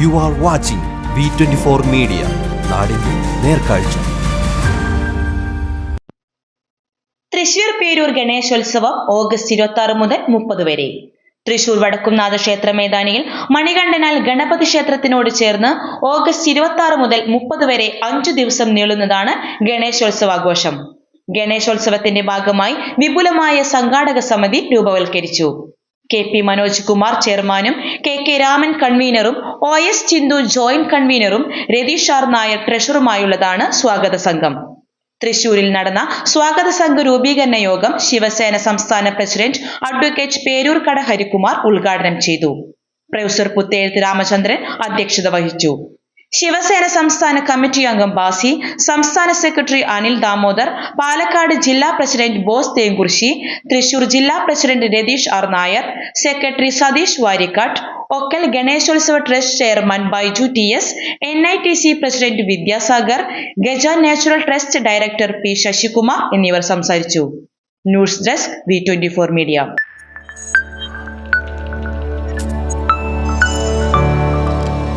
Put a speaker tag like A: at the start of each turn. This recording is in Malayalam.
A: You are watching V twenty four media നാടിന്റെ നേർക്കാഴ്ച.
B: തൃശൂർ പേരൂർ ഗണേശോത്സവം ഓഗസ്റ്റ് ഇരുപത്തി ആറ് മുതൽ മുപ്പത് വരെ. തൃശൂർ വടക്കുംനാഥ ക്ഷേത്ര മൈതാനിയിൽ മണികണ്ഠനാൽ ഗണപതി ക്ഷേത്രത്തിനോട് ചേർന്ന് ഓഗസ്റ്റ് ഇരുപത്തി ആറ് മുതൽ മുപ്പത് വരെ അഞ്ചു ദിവസം നീളുന്നതാണ് ഗണേശോത്സവാഘോഷം. ഗണേശോത്സവത്തിന്റെ ഭാഗമായി വിപുലമായ സംഘാടക സമിതി രൂപവൽക്കരിച്ചു. കെ പി മനോജ് കുമാർ ചെയർമാനും കെ കെ രാമൻ കൺവീനറും ഒ എസ് ചിന്തു ജോയിന്റ് കൺവീനറും രതീഷ് ആർ നായർ ട്രഷറുമായുള്ളതാണ് സ്വാഗത സംഘം. തൃശൂരിൽ നടന്ന സ്വാഗത സംഘ രൂപീകരണ യോഗം ശിവസേന സംസ്ഥാന പ്രസിഡന്റ് അഡ്വക്കേറ്റ് പേരൂർക്കട ഹരികുമാർ ഉദ്ഘാടനം ചെയ്തു. പ്രൊഫസർ പുത്തേഴുത്ത് രാമചന്ദ്രൻ അധ്യക്ഷത വഹിച്ചു. ശിവസേന സംസ്ഥാന കമ്മിറ്റി അംഗം ബാസി സംസ്ഥാന സെക്രട്ടറി അനിൽ ദാമോദർ പാലക്കാട് ജില്ലാ പ്രസിഡന്റ് ബോസ് തേങ്കുറിശി തൃശൂർ ജില്ലാ president Ratheesh R Nair secretary Satheesh Varikkattu Okkal ഗണേശോത്സവ trust chairman Baiju T S N I T C president Vidyasagar Gaja natural trust director P Sasikumar എന്നിവർ സംസാരിച്ചു. News desk V twenty four media.